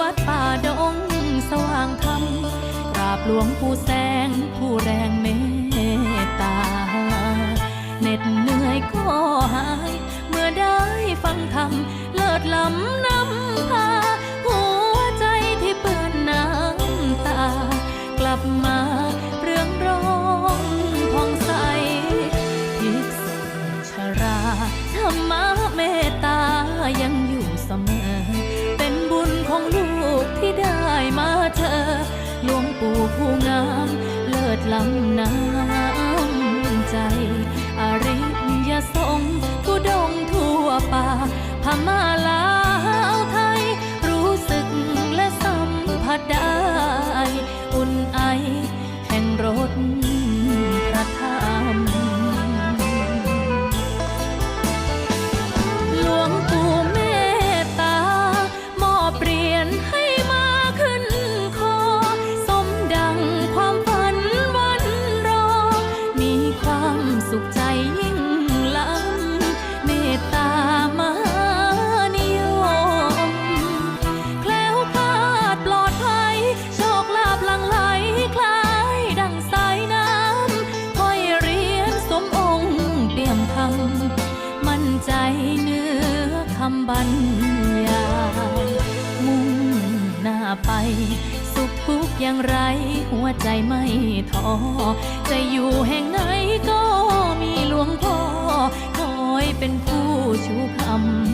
วัดป่าดงสว่างธรรมกราบหลวงปู่แสงผู้แรงเมตตาเหน็ดเหนื่อยก็หาย เมื่อได้ฟังธรรมเลิศล้ำนำพา หัวใจที่เปื้อนน้ำตา กลับมาเรื่องร้องผ่องใสภิกษุชราธรรมะเมต ผู้งามเลิศล้ำน้ำใจ อริยสงฆ์ทุดงทั่วป่าพม่าลาวไทย รู้สึกและสัมผัสได้ำบรรยายมุ่งหน้าไป สุขทุกอย่างไร หัวใจไม่ท้อจะอยู่แห่งไหนก็มีหลวงพ่อคอยเป็นผู้ชูคำ